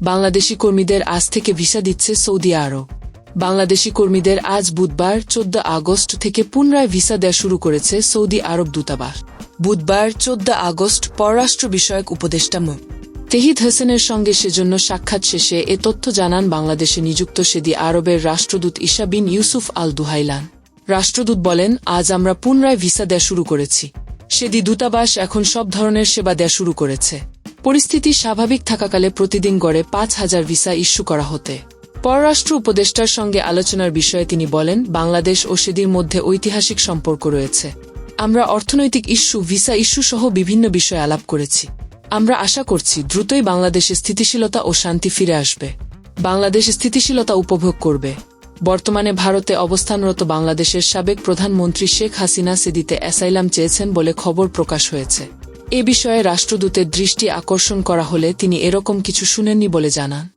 বাংলাদেশি কর্মীদের আজ থেকে ভিসা দিচ্ছে সৌদি আরব। বাংলাদেশি কর্মীদের আজ বুধবার চোদ্দ আগস্ট থেকে পুনরায় ভিসা দেওয়া শুরু করেছে সৌদি আরব দূতাবাস। বুধবার চোদ্দ আগস্ট পররাষ্ট্র বিষয়ক উপদেষ্টা মো। তেহিদ হোসেনের সঙ্গে সেজন্য সাক্ষাৎ শেষে এ তথ্য জানান বাংলাদেশে নিযুক্ত সেদি আরবের রাষ্ট্রদূত ইশা বিন ইউসুফ আল দুহাইলান রাষ্ট্রদূত বলেন, আজ আমরা পুনরায় ভিসা দেয়া শুরু করেছি। সেদি দূতাবাস এখন সব ধরনের সেবা দেয়া শুরু করেছে। পরিস্থিতি স্বাভাবিক থাকাকালে প্রতিদিন গড়ে পাঁচ হাজার ভিসা ইস্যু করা হতে। পররাষ্ট্র উপদেষ্টার সঙ্গে আলোচনার বিষয়ে তিনি বলেন, বাংলাদেশ ও সেদির মধ্যে ঐতিহাসিক সম্পর্ক রয়েছে। আমরা অর্থনৈতিক ইস্যু, ভিসা ইস্যু সহ বিভিন্ন বিষয়ে আলাপ করেছি। আমরা আশা করছি দ্রুতই বাংলাদেশে স্থিতিশীলতা ও শান্তি ফিরে আসবে। বাংলাদেশ স্থিতিশীলতা উপভোগ করবে। বর্তমানে ভারতে অবস্থানরত বাংলাদেশের সাবেক প্রধানমন্ত্রী শেখ হাসিনা সেদিতে অ্যাসাইলাম চেয়েছেন বলে খবর প্রকাশ হয়েছে। এ বিষয়ে রাষ্ট্রদূতের দৃষ্টি আকর্ষণ করা হলে তিনি এরকম কিছু শুনেননি বলে জানান।